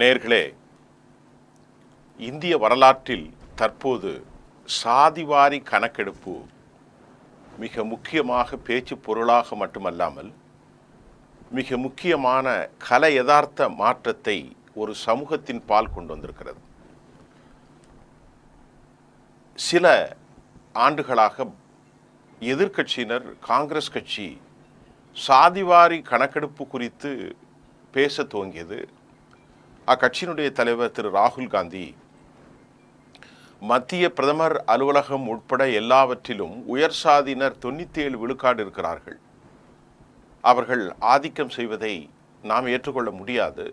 நேர்களே இந்திய வரலாற்றில் தற்போது சாதிவாரி கணக்கெடுப்பு மிக முக்கியமாக பேச்சு பொருளாக மட்டுமல்லாமல் மிக முக்கியமான கல யதார்த்த மாற்றத்தை ஒரு சமூகத்தின் பால் கொண்டு வந்திருக்கிறது. சில ஆண்டுகளாக எதிர்க்கட்சியினர் காங்கிரஸ் கட்சி சாதிவாரி கணக்கெடுப்பு குறித்து பேச துவங்கியது. அக்கட்சியினுடைய தலைவர் திரு ராகுல் காந்தி மத்திய பிரதமர் அலுவலகம் உட்பட எல்லாவற்றிலும் உயர் சாதியினர் தொண்ணூற்றி ஏழு விழுக்காடு இருக்கிறார்கள். அவர்கள் ஆதிக்கம் செய்வதை நாம் ஏற்றுக்கொள்ள முடியாது.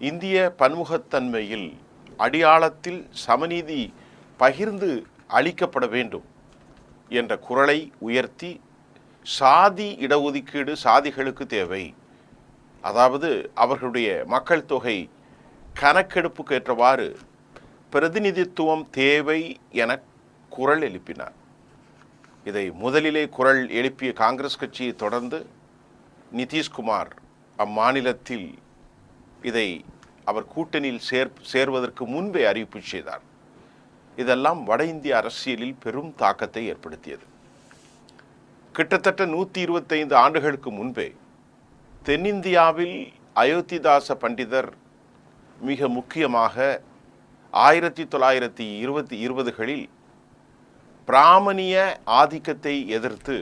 இந்திய பன்முகத்தன்மையில் அடியாளத்தில் சமநீதி பகிர்ந்து அளிக்கப்பட வேண்டும் என்ற குரலை உயர்த்தி சாதி இடஒதுக்கீடு சாதிகளுக்கு தேவை. அதாவது அவர்களுடைய மக்கள் தொகை கணக்கெடுப்புக்கு ஏற்றவாறு பிரதிநிதித்துவம் தேவை என குரல் எழுப்பினார். இதை முதலிலே குரல் எழுப்பிய காங்கிரஸ் கட்சியை தொடர்ந்து நிதிஷ்குமார் அம்மாநிலத்தில் இதை அவர் கூட்டணியில் சேர் சேர்வதற்கு முன்பே அறிவிப்பு செய்தார். இதெல்லாம் வட இந்திய அரசியலில் பெரும் தாக்கத்தை ஏற்படுத்தியது. கிட்டத்தட்ட நூற்றி இருபத்தைந்து ஆண்டுகளுக்கு முன்பே தென்னிந்தியாவில் அயோத்திதாச பண்டிதர் மிக முக்கியமாக ஆயிரத்தி தொள்ளாயிரத்தி இருபத்தி இருபதுகளில் பிராமணிய ஆதிக்கத்தை எதிர்த்து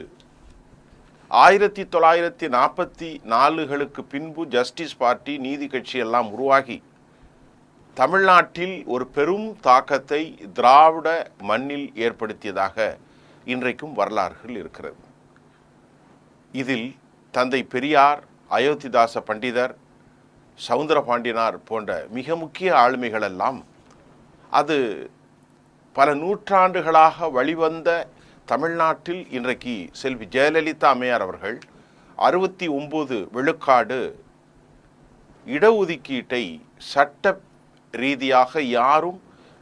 ஆயிரத்தி தொள்ளாயிரத்தி நாற்பத்தி நாலுகளுக்கு பின்பு ஜஸ்டிஸ் பார்ட்டி நீதி கட்சியெல்லாம் உருவாகி தமிழ்நாட்டில் ஒரு பெரும் தாக்கத்தை திராவிட மண்ணில் ஏற்படுத்தியதாக இன்றைக்கும் வரலாறுகள் இருக்கிறது. இதில் தந்தை பெரியார் அயோத்திதாச பண்டிதர் சவுந்தரபாண்டியனார் போன்ற மிக முக்கிய ஆளுமைகளெல்லாம் அது பல நூற்றாண்டுகளாக வழிவந்த தமிழ்நாட்டில் இன்றைக்கு செல்வி ஜெயலலிதா அம்மையார் அவர்கள் அறுபத்தி ஒம்பது விழுக்காடு இடஒதுக்கீட்டை சட்ட ரீதியாக யாரும்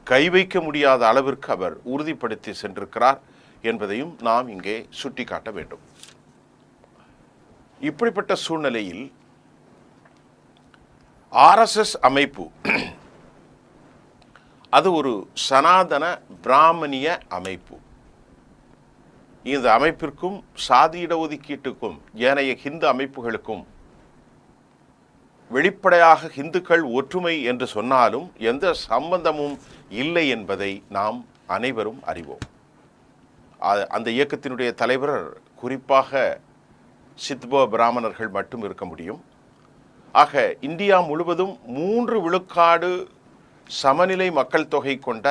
கை வைக்க முடியாத அளவிற்கு அவர் உறுதிப்படுத்தி சென்றிருக்கிறார் என்பதையும் நாம் இங்கே சுட்டிக்காட்ட வேண்டும். இப்படிப்பட்ட சூழ்நிலையில் ஆர்எஸ்எஸ் அமைப்பு. அது ஒரு சனாதன பிராமணிய அமைப்பு. இந்த அமைப்பிற்கும் சாதி இடஒதுக்கீட்டுக்கும் ஏனைய ஹிந்து அமைப்புகளுக்கும் வெளிப்படையாக ஹிந்துக்கள் ஒற்றுமை என்று சொன்னாலும் எந்த சம்பந்தமும் இல்லை என்பதை நாம் அனைவரும் அறிவோம். அந்த இயக்கத்தினுடைய தலைவர் குறிப்பாக சித்போ பிராமணர்கள் மட்டும் இருக்க முடியும். ஆக இந்தியா முழுவதும் மூன்று விழுக்காடு சமநிலை மக்கள் தொகை கொண்ட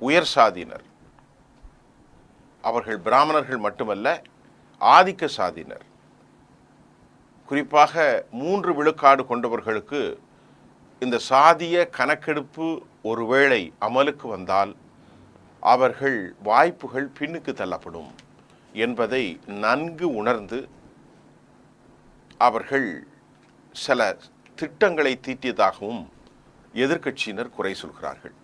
உயர் சாதியினர். அவர்கள் பிராமணர்கள் மட்டுமல்ல ஆதிக்க சாதியினர். குறிப்பாக மூன்று விழுக்காடு கொண்டவர்களுக்கு இந்த சாதிய கணக்கெடுப்பு ஒருவேளை அமலுக்கு வந்தால் அவர்கள் வாய்ப்புகள் பின்னுக்கு தள்ளப்படும் என்பதை நன்கு உணர்ந்து அவர்கள் சில திட்டங்களை தீட்டியதாகவும் எதிர்க்கட்சியினர் குறை சொல்கிறார்கள்.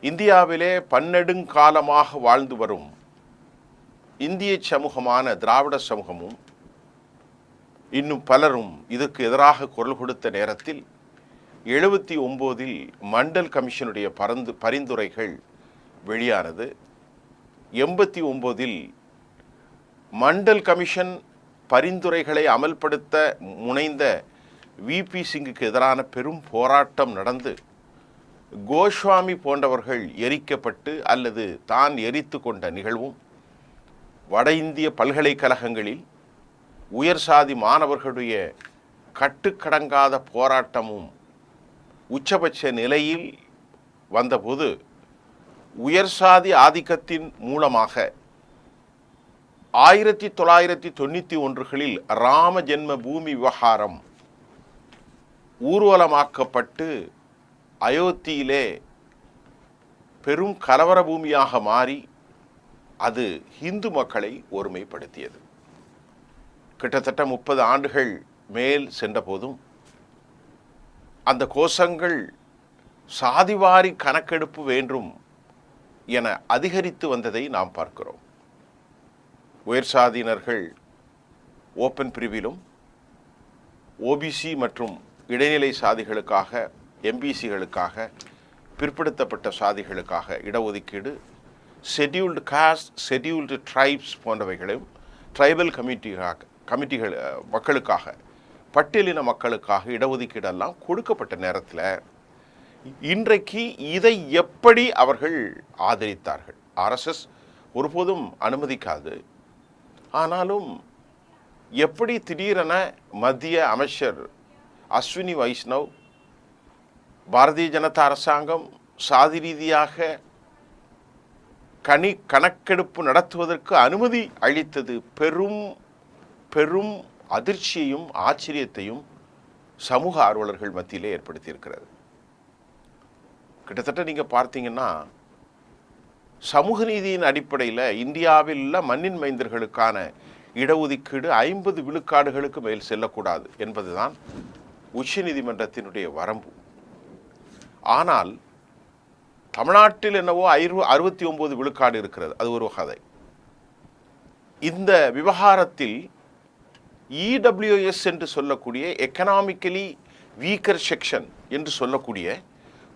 இந்தியாவிலே பன்னெடுங்காலமாக வாழ்ந்து வரும் இந்திய சமூகமான திராவிட சமூகமும் இன்னும் பலரும் இதற்கு எதிராக குரல் கொடுத்த நேரத்தில் எழுபத்தி ஒம்போதில் மண்டல் கமிஷனுடைய பரந்து பரிந்துரைகள் வெளியானது. எண்பத்தி ஒம்போதில் மண்டல் கமிஷன் பரிந்துரைகளை அமல்படுத்த முனைந்த விபி சிங்குக்கு எதிரான பெரும் போராட்டம் நடந்து கோஸ்வாமி போன்றவர்கள் எரிக்கப்பட்டு அல்லது தான் எரித்து கொண்ட நிகழ்வும் வட இந்திய பல்கலைக்கழகங்களில் உயர் சாதி மாணவர்களுடைய கட்டுக்கடங்காத போராட்டமும் உச்சபட்ச நிலையில் வந்தபோது உயர் சாதி ஆதிக்கத்தின் மூலமாக ஆயிரத்தி தொள்ளாயிரத்தி தொண்ணூற்றி ஒன்றுகளில் ராம ஜென்ம பூமி விவகாரம் ஊர்வலமாக்கப்பட்டு அயோத்தியிலே பெரும் கலவர பூமியாக மாறி அது இந்து மக்களை ஒருமைப்படுத்தியது. கிட்டத்தட்ட முப்பது ஆண்டுகள் மேல் சென்றபோதும் அந்த கோஷங்கள் சாதிவாரி கணக்கெடுப்பு வேண்டும் என அதிகரித்து வந்ததை நாம் பார்க்கிறோம். உயர் சாதியினர்கள் ஓப்பன் பிரிவிலும் ஓபிசி மற்றும் இடைநிலை சாதிகளுக்காக எம்பிசிகளுக்காக பிற்படுத்தப்பட்ட சாதிகளுக்காக இடஒதுக்கீடு ஷெட்யூல்டு காஸ்ட் ஷெட்யூல்டு ட்ரைப்ஸ் போன்றவைகளையும் ட்ரைபல் கமிட்டிகளாக கமிட்டிகள் மக்களுக்காக பட்டியலின மக்களுக்காக இடஒதுக்கீடெல்லாம் கொடுக்கப்பட்ட நேரத்தில் இன்றைக்கு இதை எப்படி அவர்கள் ஆதரித்தார்கள்? ஆர்எஸ்எஸ் ஒருபோதும் அனுமதிக்காது. ஆனாலும் எப்படி திடீரென மத்திய அமைச்சர் அஸ்வினி வைஷ்ணவ் பாரதிய ஜனதா அரசாங்கம் சாதி ரீதியாக கனி கணக்கெடுப்பு நடத்துவதற்கு அனுமதி அளித்தது பெரும் பெரும் அதிர்ச்சியையும் ஆச்சரியத்தையும் சமூக ஆர்வலர்கள் மத்தியிலே ஏற்படுத்தியிருக்கிறது. கிட்டத்தட்ட நீங்கள் பார்த்தீங்கன்னா சமூக நீதியின் அடிப்படையில் இந்தியாவில் உள்ள மண்ணின் மைந்தர்களுக்கான இடஒதுக்கீடு ஐம்பது விழுக்காடுகளுக்கு மேல் செல்லக்கூடாது என்பதுதான் உச்சநீதிமன்றத்தினுடைய வரம்பு. ஆனால் தமிழ்நாட்டில் என்னவோ ஐரு அறுபத்தி ஒம்பது விழுக்காடு இருக்கிறது. அது ஒரு கதை. இந்த விவகாரத்தில் இடபிள்யூஎஸ் என்று சொல்லக்கூடிய எக்கனாமிக்கலி வீக்கர் செக்ஷன் என்று சொல்லக்கூடிய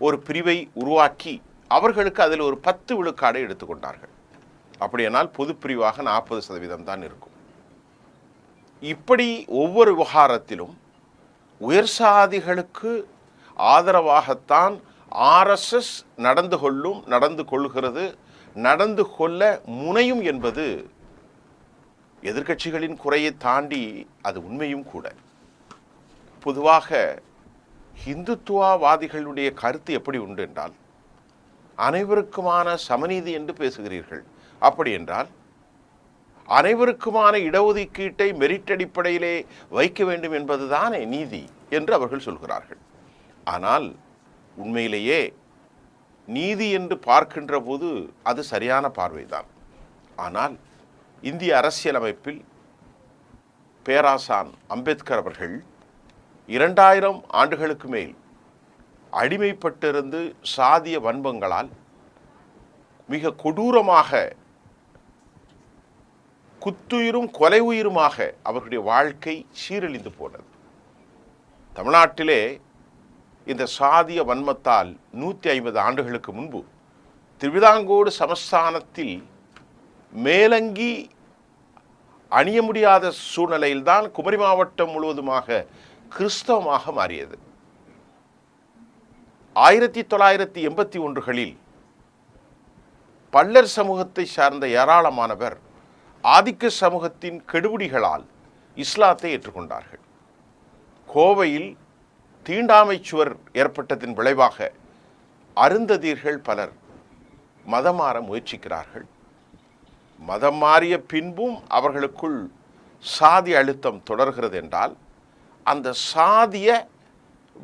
ஒரு பிரிவை உருவாக்கி அவர்களுக்கு அதில் ஒரு பத்து விழுக்காடை எடுத்துக்கொண்டார்கள். அப்படியானால் பொதுப்பிரிவாக நாற்பது சதவீதம் தான் இருக்கும். இப்படி ஒவ்வொரு விவகாரத்திலும் உயர் சாதிகளுக்கு ஆதரவாகத்தான் ஆர்எஸ்எஸ் நடந்து கொள்ளும் நடந்து கொள்கிறது நடந்து கொள்ள முனையும் என்பது எதிர்க்கட்சிகளின் குறையை தாண்டி அது உண்மையும் கூட. பொதுவாக இந்துத்துவாவாதிகளுடைய கருத்து எப்படி உண்டு என்றால் அனைவருக்குமான சமநீதி என்று பேசுகிறீர்கள். அப்படி என்றால் அனைவருக்குமான இடஒதுக்கீட்டை மெரிட் அடிப்படையிலே வைக்க வேண்டும் என்பதுதானே நீதி என்று அவர்கள் சொல்கிறார்கள். ஆனால் உண்மையிலேயே நீதி என்று பார்க்கின்ற போது அது சரியான பார்வைதான். ஆனால் இந்திய அரசியலமைப்பில் பேராசான் அம்பேத்கர் அவர்கள் இரண்டாயிரம் ஆண்டுகளுக்கு மேல் அடிமைப்பட்டிருந்து சாதிய வன்மங்களால் மிக கொடூரமாக குத்துயிரும் கொலை உயிருமாக அவர்களுடைய வாழ்க்கை சீரழிந்து போனது. தமிழ்நாட்டிலே இந்த சாதிய வன்மத்தால் நூற்றி ஐம்பது ஆண்டுகளுக்கு முன்பு திருவிதாங்கோடு சமஸ்தானத்தில் மேலங்கி அணிய முடியாத சூழ்நிலையில்தான் குமரி மாவட்டம் முழுவதுமாக கிறிஸ்தவமாக மாறியது. ஆயிரத்தி தொள்ளாயிரத்தி எண்பத்தி ஒன்றுகளில் பல்லர் சமூகத்தை சார்ந்த ஏராளமானவர் ஆதிக்க சமூகத்தின் கெடுபிடிகளால் இஸ்லாத்தை ஏற்றுக்கொண்டார்கள். கோவையில் தீண்டாமை சுவர் ஏற்பட்டதின் விளைவாக அருந்ததீர்கள் பலர் மதம் மாற முயற்சிக்கிறார்கள். மதம் மாறிய பின்பும் அவர்களுக்குள் சாதி அழுத்தம் தொடர்கிறது என்றால் அந்த சாதிய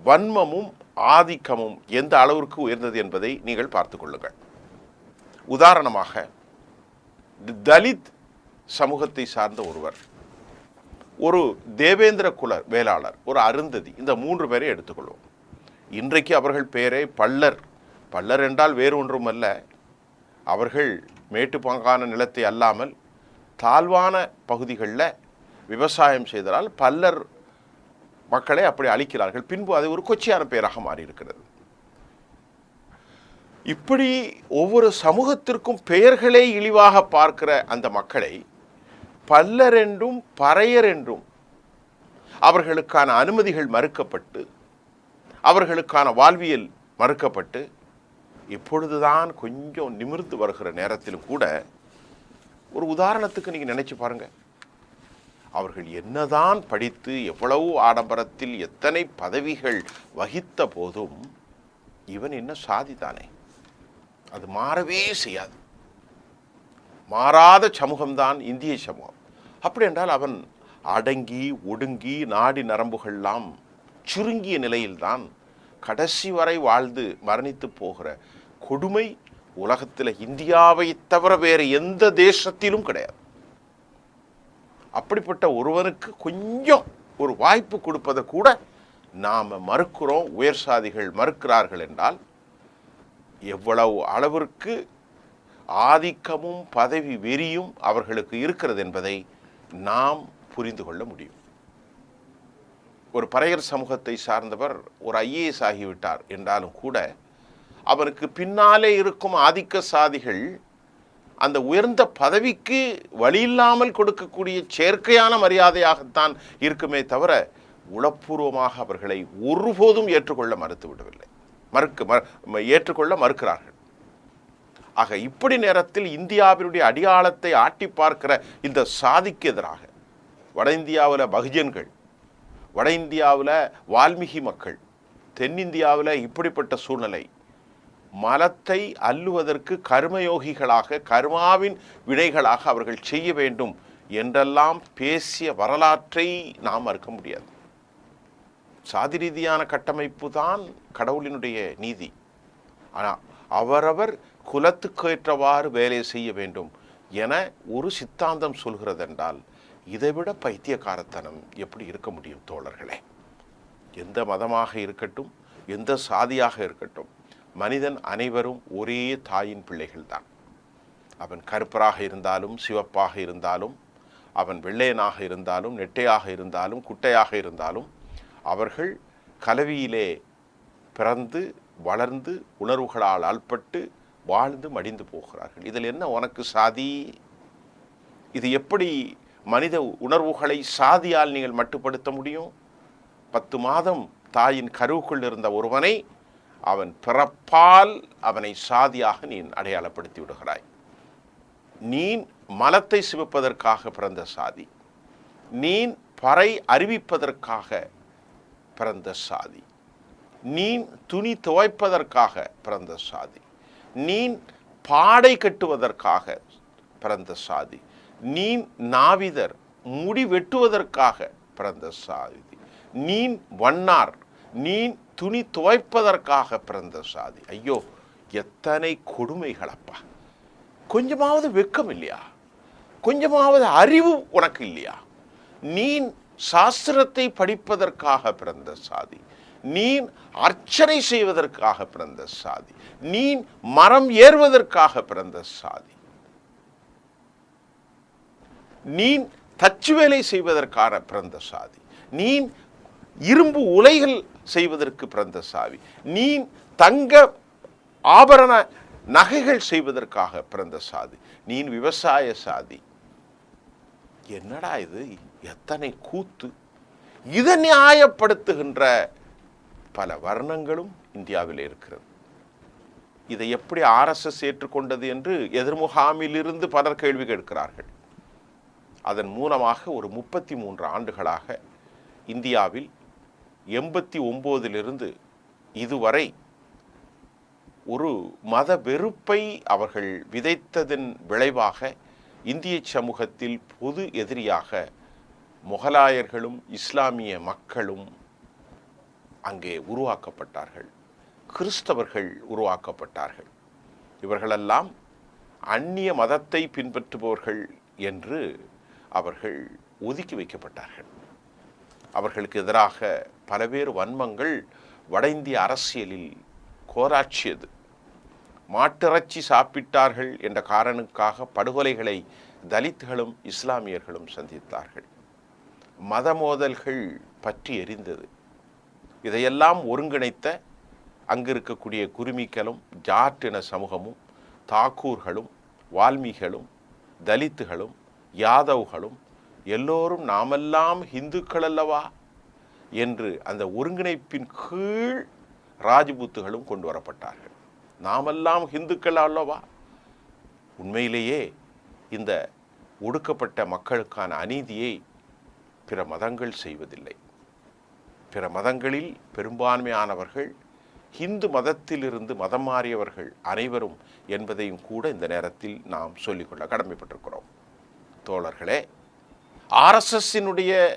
வன்மமும் ஆதிக்கமும் எந்த அளவிற்கு உயர்ந்தது என்பதை நீங்கள் பார்த்து கொள்ளுங்கள். உதாரணமாக தலித் சமூகத்தை சார்ந்த ஒருவர் ஒரு தேவேந்திர குல வேளாளர் ஒரு அருந்ததி இந்த மூன்று பேரை எடுத்துக்கொள்வோம். இன்றைக்கு அவர்கள் பெயரை பல்லர். பல்லர் என்றால் வேறு ஒன்றுமல்ல. அவர்கள் மேட்டுப்பாங்கான நிலத்தை அல்லாமல் தாழ்வான பகுதிகளில் விவசாயம் செய்ததால் பல்லர் மக்களை அப்படி அழிக்கிறார்கள். பின்பு அது ஒரு கொச்சியான பெயராக மாறியிருக்கிறது. இப்படி ஒவ்வொரு சமூகத்திற்கும் பெயர்களே இழிவாக பார்க்கிற அந்த மக்களை பல்லர் என்றும் பறையர் என்றும் அவர்களுக்கான அனுமதிகள் மறுக்கப்பட்டு அவர்களுக்கான வாழ்வியல் மறுக்கப்பட்டு இப்பொழுதுதான் கொஞ்சம் நிமிர்ந்து வருகிற நேரத்திலும் கூட ஒரு உதாரணத்துக்கு நீங்கள் நினச்சி பாருங்கள் அவர்கள் என்னதான் படித்து எவ்வளவு ஆடம்பரத்தில் எத்தனை பதவிகள் வகித்த போதும் இவன் என்ன சாதிதானே அது மாறவே செய்யாது. மாறாத சமூகம்தான் இந்திய சமூகம். அப்படி என்றால் அவன் அடங்கி ஒடுங்கி நாடி நரம்புகள்லாம் சுருங்கிய நிலையில்தான் கடைசி வரை வாழ்ந்து மரணித்து போகிற கொடுமை உலகத்தில் இந்தியாவை தவிர வேறு எந்த தேசத்திலும் கிடையாது. அப்படிப்பட்ட ஒருவனுக்கு கொஞ்சம் ஒரு வாய்ப்பு கொடுப்பதை கூட நாம் மறுக்கிறோம். உயர் சாதிகள் மறுக்கிறார்கள் என்றால் எவ்வளவு அளவிற்கு ஆதிக்கமும் பதவி வெறியும் அவர்களுக்கு இருக்கிறது என்பதை நாம் புரிந்து கொள்ள முடியும். ஒரு பறையர் சமூகத்தை சார்ந்தவர் ஒரு ஐஏஎஸ் ஆகிவிட்டார் என்றாலும் கூட அவருக்கு பின்னாலே இருக்கும் ஆதிக்க சாதிகள் அந்த உயர்ந்த பதவிக்கு வழியில்லாமல் கொடுக்கக்கூடிய செயற்கையான மரியாதையாகத்தான் இருக்குமே தவிர உளப்பூர்வமாக அவர்களை ஒருபோதும் ஏற்றுக்கொள்ள மறுத்துவிடவில்லை மறுக்க ம- ஏற்றுக்கொள்ள மறுக்கிறார்கள். ஆக இப்படி நேரத்தில் இந்தியாவினுடைய அடியாளத்தை ஆட்டி பார்க்கிற இந்த சாதிக்கு எதிராக வட இந்தியாவில் பகுஜன்கள் வட இந்தியாவில் வால்மீகி மக்கள் தென்னிந்தியாவில் இப்படிப்பட்ட சூழ்நிலை மலத்தை அள்ளுவதற்கு கர்மயோகிகளாக கர்மாவின் விடைகளாக அவர்கள் செய்ய வேண்டும் என்றெல்லாம் பேசிய வரலாற்றை நாம் மறுக்க முடியாது. சாதி ரீதியான கட்டமைப்பு தான் கடவுளினுடைய நீதி. ஆனால் அவரவர் குலத்துக்கேற்றவாறு வேலை செய்ய வேண்டும் என ஒரு சித்தாந்தம் சொல்கிறதென்றால் இதைவிட பைத்தியக்காரத்தனம் எப்படி இருக்க முடியும் தோழர்களே? எந்த மதமாக இருக்கட்டும் எந்த சாதியாக இருக்கட்டும் மனிதன் அனைவரும் ஒரே தாயின் பிள்ளைகள்தான். அவன் கருப்பராக இருந்தாலும் சிவப்பாக இருந்தாலும் அவன் வெள்ளையனாக இருந்தாலும் நெட்டையாக இருந்தாலும் குட்டையாக இருந்தாலும் அவர்கள் கலவியிலே பிறந்து வளர்ந்து உணர்வுகளால் ஆள்பட்டு வாழ்ந்து மடிந்து போகிறார்கள். இதில் என்ன உனக்கு சாதி? இது எப்படி மனித உணர்வுகளை சாதியால் நீங்கள் மட்டுப்படுத்த முடியும்? பத்து மாதம் தாயின் கருவுக்குள் இருந்த ஒருவனை அவன் பிறப்பால் அவனை சாதியாக நீ அடையாளப்படுத்தி விடுகிறாய். நீ மலத்தை சிவப்பதற்காக பிறந்த சாதி. நீ பறை அறிவிப்பதற்காக பிறந்த சாதி. நீ துணி துவைப்பதற்காக பிறந்த சாதி. நீ பாடை கட்டுவதற்காக பிறந்த சாதி. நீ நாவிதர் முடி வெட்டுவதற்காக பிறந்த சாதி. நீ வண்ணார். நீ துணி துவைப்பதற்காக பிறந்த சாதி. ஐயோ எத்தனை கொடுமைகளப்பா. கொஞ்சமாவது வெக்கம் இல்லையா? கொஞ்சமாவது அறிவு உனக்கு இல்லையா? நீ சாஸ்திரத்தை படிப்பதற்காக பிறந்த சாதி. நீ அர்ச்சனை செய்வதற்காக பிறந்த சாதி. நீ மரம் ஏறுவதற்காக பிறந்த சாதி. நீ தச்சு வேலை செய்வதற்காக பிறந்த சாதி. நீ இரும்பு உலைகள் செய்வதற்கு பிறந்த சாவி. நீ தங்க ஆபரண நகைகள் செய்வதற்காக பிறந்த சாதி. நீ விவசாய சாதி. என்னடா இது? எத்தனை கூத்து. இதை நியாயப்படுத்துகின்ற பல வர்ணங்களும் இந்தியாவில் இருக்கிறது. இதை எப்படி ஆர்எஸ்எஸ் ஏற்றுக்கொண்டது என்று எதிர்முகாமிலிருந்து பலர் கேள்வி கேட்கிறார்கள். அதன் மூலமாக ஒரு முப்பத்தி மூன்று ஆண்டுகளாக இந்தியாவில் எண்பத்தி ஒம்போதிலிருந்து இதுவரை ஒரு மத வெறுப்பை அவர்கள் விதைத்ததன் விளைவாக இந்திய சமூகத்தில் பொது எதிரியாக முகலாயர்களும் இஸ்லாமிய மக்களும் அங்கே உருவாக்கப்பட்டார்கள். கிறிஸ்தவர்கள் உருவாக்கப்பட்டார்கள். இவர்களெல்லாம் அந்நிய மதத்தை பின்பற்றுபவர்கள் என்று அவர்கள் ஒதுக்கி வைக்கப்பட்டார்கள். அவர்களுக்கு எதிராக பலவேறு வன்மங்கள் வட இந்திய அரசியலில் கோராட்சியது. மாட்டிறச்சி சாப்பிட்டார்கள் என்ற காரணுக்காக படுகொலைகளை தலித்துகளும் இஸ்லாமியர்களும் சந்தித்தார்கள். மத மோதல்கள் பற்றி எரிந்தது. இதையெல்லாம் ஒருங்கிணைத்த அங்கு இருக்கக்கூடிய குருமிக்களும் ஜாட்டின சமூகமும் தாக்கூர்களும் வால்மீகளும் தலித்துகளும் யாதவ்களும் எல்லோரும் நாமெல்லாம் இந்துக்கள் அல்லவா? என்று அந்த ஒருங்கிணைப்பின் கீழ் ராஜபுத்துகளும் கொண்டு வரப்பட்டார்கள். நாமெல்லாம் ஹிந்துக்கள் அல்லவா? உண்மையிலேயே இந்த ஒடுக்கப்பட்ட மக்களுக்கான அநீதியை பிற மதங்கள் செய்வதில்லை. பிற மதங்களில் பெரும்பான்மையானவர்கள் ஹிந்து மதத்திலிருந்து மதம் மாறியவர்கள் அனைவரும் என்பதையும் கூட இந்த நேரத்தில் நாம் சொல்லிக்கொள்ள கடமைப்பட்டிருக்கிறோம். தோழர்களே ஆர்எஸ்எஸ்ஸினுடைய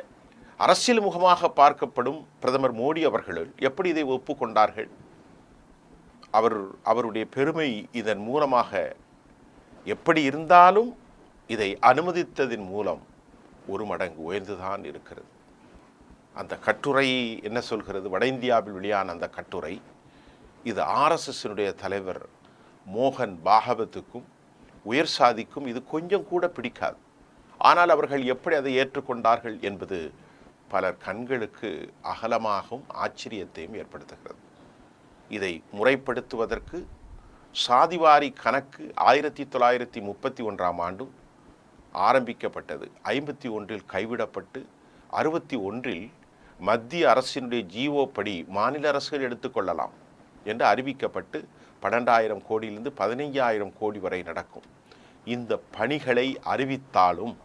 அரசியல் முகமாக பார்க்கப்படும் பிரதமர் மோடி அவர்கள் எப்படி இதை ஒப்புக்கொண்டார்கள்? அவர் அவருடைய பெருமை இதன் மூலமாக எப்படி இருந்தாலும் இதை அனுமதித்ததின் மூலம் ஒரு மடங்கு உயர்ந்துதான் இருக்கிறது. அந்த கட்டுரை என்ன சொல்கிறது? வட இந்தியாவில் வெளியான அந்த கட்டுரை இது ஆர்எஸ்எஸ்னுடைய தலைவர் மோகன் பாகவத்துக்கும் உயர் சாதிக்கும் இது கொஞ்சம் கூட பிடிக்காது. ஆனால் அவர்கள் எப்படி அதை ஏற்றுக்கொண்டார்கள் என்பது பலர் கண்களுக்கு அகலமாகவும் ஆச்சரியத்தையும் ஏற்படுத்துகிறது. இதை முறைப்படுத்துவதற்கு சாதிவாரி கணக்கு ஆயிரத்தி தொள்ளாயிரத்தி முப்பத்தி ஒன்றாம் ஆண்டு ஆரம்பிக்கப்பட்டது. ஐம்பத்தி ஒன்றில் கைவிடப்பட்டு அறுபத்தி ஒன்றில் மத்திய அரசினுடைய ஜிஓ படி மாநில அரசுகள் எடுத்துக்கொள்ளலாம் என்று அறிவிக்கப்பட்டு பன்னெண்டாயிரம் கோடியிலிருந்து பதினைஞ்சாயிரம் கோடி வரை நடக்கும். இந்த பணிகளை அறிவித்தாலும்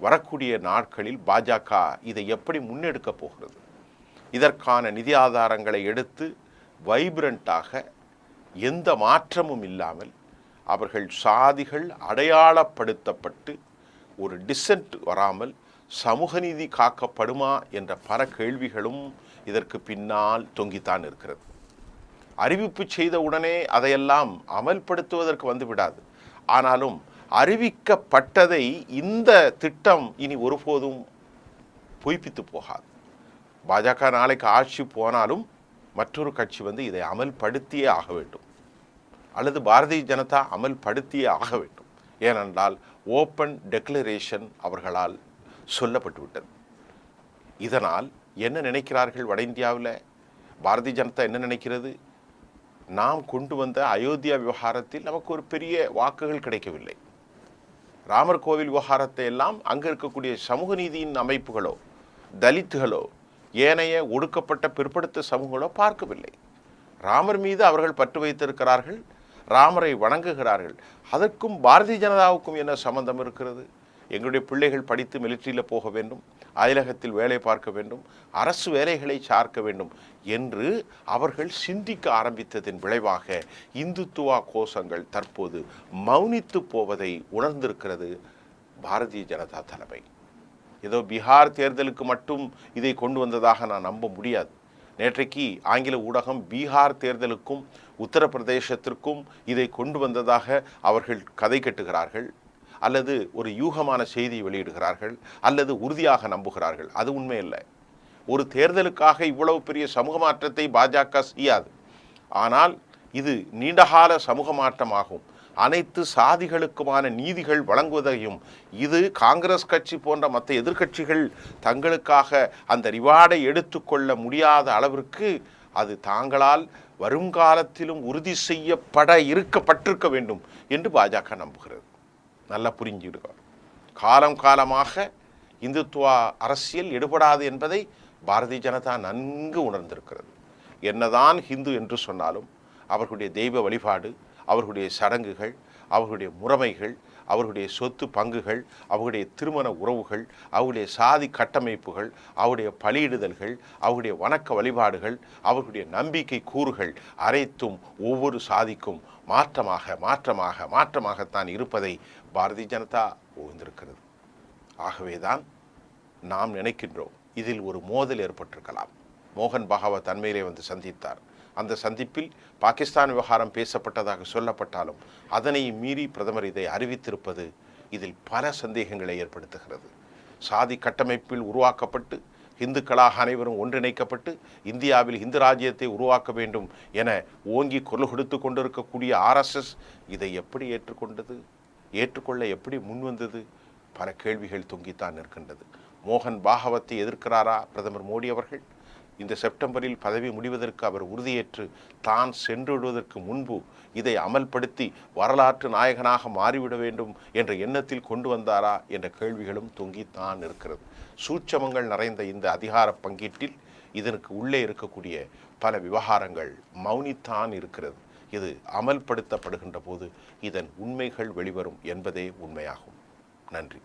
வரக்கூடிய நாட்களில் பாஜக இதை எப்படி முன்னெடுக்கப் போகிறது? இதற்கான நிதி ஆதாரங்களை எடுத்து வைப்ரண்ட்டாக எந்த மாற்றமும் இல்லாமல் அவர்கள் சாதிகள் அடையாளப்படுத்தப்பட்டு ஒரு டிசென்ட் வராமல் சமூக நீதி காக்கப்படுமா என்ற பல கேள்விகளும் இதற்கு பின்னால் தொங்கித்தான் இருக்கிறது. அறிவிப்பு செய்த உடனே அதையெல்லாம் அமல்படுத்துவதற்கு வந்து விடாது. ஆனாலும் அறிவிக்கப்பட்டதை இந்த திட்டம் இனி ஒருபோதும் பொய்ப்பித்து போகாது. பாஜக நாளைக்கு ஆட்சி போனாலும் மற்றொரு கட்சி வந்து இதை அமல்படுத்தியே ஆக வேண்டும். அல்லது பாரதிய ஜனதா அமல்படுத்தியே ஆக வேண்டும். ஏனென்றால் ஓப்பன் டெக்ளரேஷன் அவர்களால் சொல்லப்பட்டுவிட்டது. இதனால் என்ன நினைக்கிறார்கள் வட இந்தியாவில்? பாரதிய ஜனதா என்ன நினைக்கிறது? நாம் கொண்டு வந்த அயோத்தியா விவகாரத்தில் நமக்கு ஒரு பெரிய வாக்குகள் கிடைக்கவில்லை. ராமர் கோவில் விவகாரத்தை எல்லாம் அங்கே இருக்கக்கூடிய சமூக நீதியின் அமைப்புகளோ தலித்துகளோ ஏனைய ஒடுக்கப்பட்ட பிற்படுத்த சமூகங்களோ பார்க்கவில்லை. ராமர் மீது அவர்கள் பற்று வைத்திருக்கிறார்கள் ராமரை வணங்குகிறார்கள். அதற்கும் பாரதிய ஜனதாவுக்கும் என்ன சம்பந்தம் இருக்கிறது? எங்களுடைய பிள்ளைகள் படித்து மிலிட்ரியில் போக வேண்டும் அயலகத்தில் வேலை பார்க்க வேண்டும் அரசு வேலைகளை சார்க்க வேண்டும் என்று அவர்கள் சிந்திக்க ஆரம்பித்ததன் விளைவாக இந்துத்துவா கோஷங்கள் தற்போது மௌனித்து போவதை உணர்ந்திருக்கிறது பாரதிய ஜனதா தலைமை. ஏதோ பீகார் தேர்தலுக்கு மட்டும் இதை கொண்டு வந்ததாக நான் நம்ப முடியாது. நேற்றைக்கு ஆங்கில ஊடகம் பீகார் தேர்தலுக்கும் உத்தரப்பிரதேசத்திற்கும் இதை கொண்டு வந்ததாக அவர்கள் கதை கட்டுகிறார்கள். அல்லது ஒரு யூகமான செய்தி வெளியிடுகிறார்கள் அல்லது உறுதியாக நம்புகிறார்கள். அது உண்மை இல்லை. ஒரு தேர்தலுக்காக இவ்வளவு பெரிய சமூக மாற்றத்தை பாஜக செய்யாது. ஆனால் இது நீண்டகால சமூக மாற்றமாகும். அனைத்து சாதிகளுக்குமான நீதிகள் வழங்குவதையும் இது காங்கிரஸ் கட்சி போன்ற மற்ற எதிர்க்கட்சிகள் தங்களுக்காக அந்த ரிவார்டை எடுத்துக்கொள்ள முடியாத அளவிற்கு அது தாங்களால் வருங்காலத்திலும் உறுதி செய்யப்பட இருக்கப்பட்டிருக்க வேண்டும் என்று பாஜக நம்புகிறது. நல்லா புரிஞ்சுடுங்க காலம் காலமாக இந்துத்துவா அரசியல் எடுபடாது என்பதை பாரதிய ஜனதா நன்கு உணர்ந்திருக்கிறது. என்னதான் ஹிந்து என்று சொன்னாலும் அவர்களுடைய தெய்வ வழிபாடு அவர்களுடைய சடங்குகள் அவர்களுடைய முறைமைகள் அவர்களுடைய சொத்து பங்குகள் அவர்களுடைய திருமண உறவுகள் அவருடைய சாதி கட்டமைப்புகள் அவருடைய பலியிடுதல்கள் அவருடைய வணக்க வழிபாடுகள் அவர்களுடைய நம்பிக்கை கூறுகள் அனைத்தும் ஒவ்வொரு சாதிக்கும் மாற்றமாக மாற்றமாக மாற்றமாகத்தான் இருப்பதை பாரதிய ஜனதா உகந்திருக்கிறது ஆகவேதான் நாம் நினைக்கின்றோம் இதில் ஒரு மோதல் ஏற்பட்டிருக்கலாம். மோகன் பகவத் அண்மையிலே வந்து சந்தித்தார். அந்த சந்திப்பில் பாகிஸ்தான் விவகாரம் பேசப்பட்டதாக சொல்லப்பட்டாலும் அதனை மீறி பிரதமர் இதை அறிவித்திருப்பது இதில் பல சந்தேகங்களை ஏற்படுத்துகிறது. சாதி கட்டமைப்பில் உருவாக்கப்பட்டு இந்துக்களாக அனைவரும் ஒன்றிணைக்கப்பட்டு இந்தியாவில் இந்து ராஜ்யத்தை உருவாக்க வேண்டும் என ஓங்கி குரல் கொடுத்து கொண்டிருக்கக்கூடிய ஆர்எஸ்எஸ் இதை எப்படி ஏற்றுக்கொண்டது? ஏற்றுக்கொள்ள எப்படி முன்வந்தது பல கேள்விகள் தொங்கித்தான் நிற்கின்றது. மோகன் பாகவத்தை எதிர்க்கிறாரா பிரதமர் மோடி அவர்கள்? இந்த செப்டம்பரில் பதவி முடிவதற்கு அவர் உறுதியேற்று தான் சென்றுவிடுவதற்கு முன்பு இதை அமல்படுத்தி வரலாற்று நாயகனாக மாறிவிட வேண்டும் என்ற எண்ணத்தில் கொண்டு வந்தாரா என்ற கேள்விகளும் தொங்கித்தான் இருக்கிறது. சூட்சமங்கள் நிறைந்த இந்த அதிகார பங்கீட்டில் இதற்கு உள்ளே இருக்கக்கூடிய பல விவகாரங்கள் மௌனித்தான் இருக்கிறது. இது அமல்படுத்தப்படுகின்ற போது இதன் உண்மைகள் வெளிவரும் என்பதே உண்மையாகும். நன்றி.